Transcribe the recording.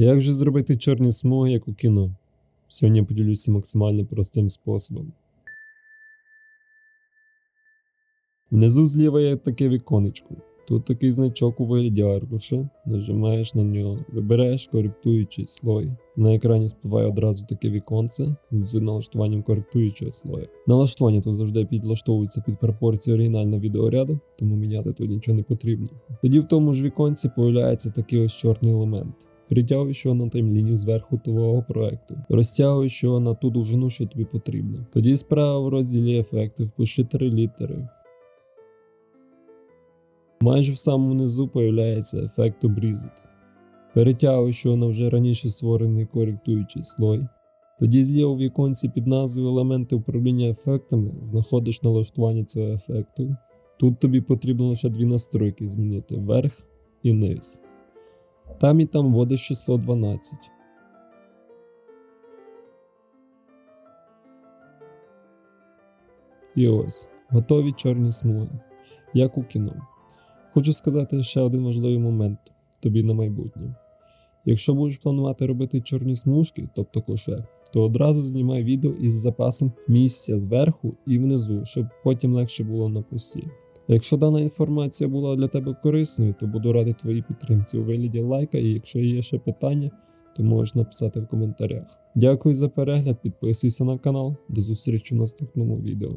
Як же зробити чорні смуги, як у кіно? Сьогодні я поділюся максимально простим способом. Внизу зліва є таке віконечко. Тут такий значок у вигляді аркуша. Нажимаєш на нього, вибираєш коректуючий слой. На екрані спливає одразу таке віконце з налаштуванням коректуючого слоя. Налаштування тут завжди підлаштовується під пропорції оригінального відеоряду, тому міняти тут нічого не потрібно. Тоді в тому ж віконці появляється такий ось чорний елемент. Притягуєш його на таймлінію зверху твого проекту, розтягуєш його на ту довжину, що тобі потрібно. Тоді справа в розділі ефекти впиши три літери. Майже в самому низу появляється ефект обрізати. Перетягуєш його на вже раніше створений коректуючий слой. Тоді зліва в віконці під назвою елементи управління ефектами знаходиш налаштування цього ефекту. Тут тобі потрібно лише дві настройки змінити верх і низ. Там і там вводиш число 12. І ось готові чорні смуги, як у кіно. Хочу сказати ще один важливий момент тобі на майбутнє. Якщо будеш планувати робити чорні смужки, тобто коше, то одразу знімай відео із запасом місця зверху і внизу, щоб потім легше було на пості. Якщо дана інформація була для тебе корисною, то буду радий твоїй підтримці у вигляді лайка, і якщо є ще питання, то можеш написати в коментарях. Дякую за перегляд, підписуйся на канал, до зустрічі в наступному відео.